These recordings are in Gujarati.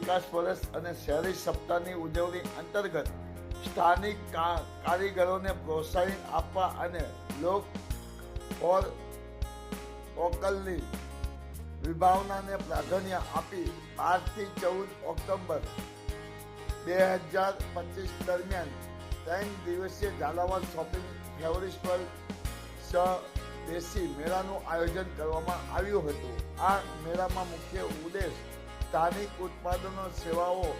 પચાસ વર્ષ અને શહેરી સપ્તાહની ઉજવણી અંતર્ગત સ્થાનિક કારીગરોને પ્રોત્સાહન આપવા અને લોક ઓર ઓકલની વિભાવનાને પ્રાધાન્ય આપી બારથી ચૌદ ઓક્ટોબર બે હજાર પચીસ દરમિયાન ત્રણ દિવસીય ઝાલાવાડ શોપિંગ ફેવરિસ્ટલ સ્વદેશી મેળાનું આયોજન કરવામાં આવ્યું હતું. આ મેળામાં મુખ્ય ઉદ્દેશ સ્થાનિક ઉત્પાદનો, સેવાઓ,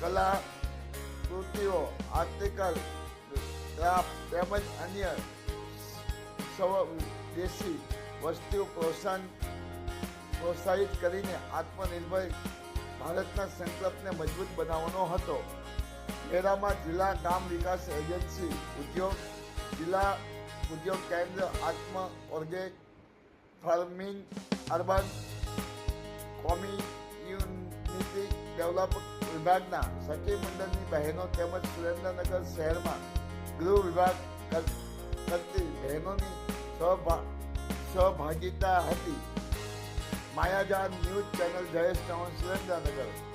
કલા, કૃતિઓ આર્ટિકલ ક્રાફ્ટ તેમજ અન્ય સ્વદેશી વસ્તુઓ પ્રોત્સાહન, પ્રોત્સાહિત કરીને આત્મનિર્ભર ભારતના સંકલ્પને મજબૂત બનાવવાનો હતો. મેળામાં જિલ્લા ગામ વિકાસ એજન્સી, ઉદ્યોગ, જિલ્લા ઉદ્યોગ કેન્દ્ર, આત્મ, organic, farming, urban, community develop વિભાગના સખી મંડળની બહેનો તેમજ સુરેન્દ્રનગર શહેરમાં ગૃહ વિભાગ કર- કરતી બહેનોની સહભા, સહભાગિતા હતી. માયાજાન ન્યૂઝ ચેનલ જયેશ ચૌહાણ, સુરેન્દ્રનગર.